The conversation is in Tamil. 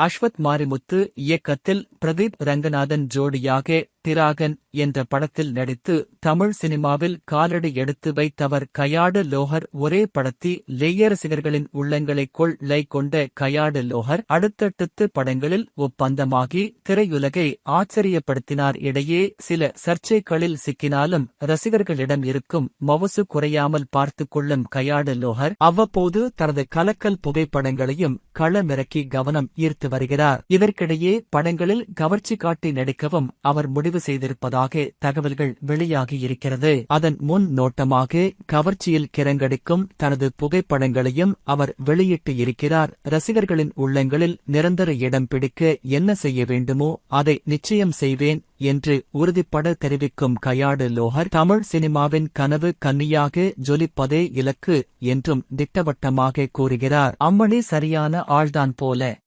அஸ்வத் மாரிமுத்து இயக்கத்தில் பிரதீப் ரங்கநாதன் ஜோடியாக திராகன் என்ற படத்தில் நடித்து தமிழ் சினிமாவில் காலடி எடுத்து வைத்தவர் கயாடு லோஹர். ஒரே படத்தில் லேய ரசிகர்களின் உள்ளங்களை கொள்ளை கொண்ட கயாடு லோஹர் அடுத்தடுத்து படங்களில் ஒப்பந்தமாகி திரையுலகை ஆச்சரியப்படுத்தினார். இடையே சில சர்ச்சைகளில் சிக்கினாலும் ரசிகர்களிடம் இருக்கும் மவுசு குறையாமல் பார்த்து கொள்ளும் கயாடு லோஹர் அவ்வப்போது தனது கலக்கல் புகைப்படங்களையும் களமிறக்கி கவனம் ஈர்த்து வருகிறார். இதற்கிடையே படங்களில் கவர்ச்சி காட்டி நடிக்கவும் அவர் முடிவு செய்திருப்பதாக தகவல்கள் வெளியாகியிருக்கிறது அதன் முன் நோட்டமாக கவர்ச்சியில் கிரங்கடிக்கும் தனது புகைப்படங்களையும் அவர் வெளியிட்டு இருக்கிறார். ரசிகர்களின் உள்ளங்களில் நிரந்தர இடம் பிடிக்க என்ன செய்ய வேண்டுமோ அதை நிச்சயம் செய்வேன் என்று உறுதிப்பட தெரிவிக்கும் கயாடு லோஹர் தமிழ் சினிமாவின் கனவு கன்னியாக ஜொலிப்பதே இலக்கு என்றும் திட்டவட்டமாக கூறுகிறார். அம்மணி சரியான ஆள்தான் போல.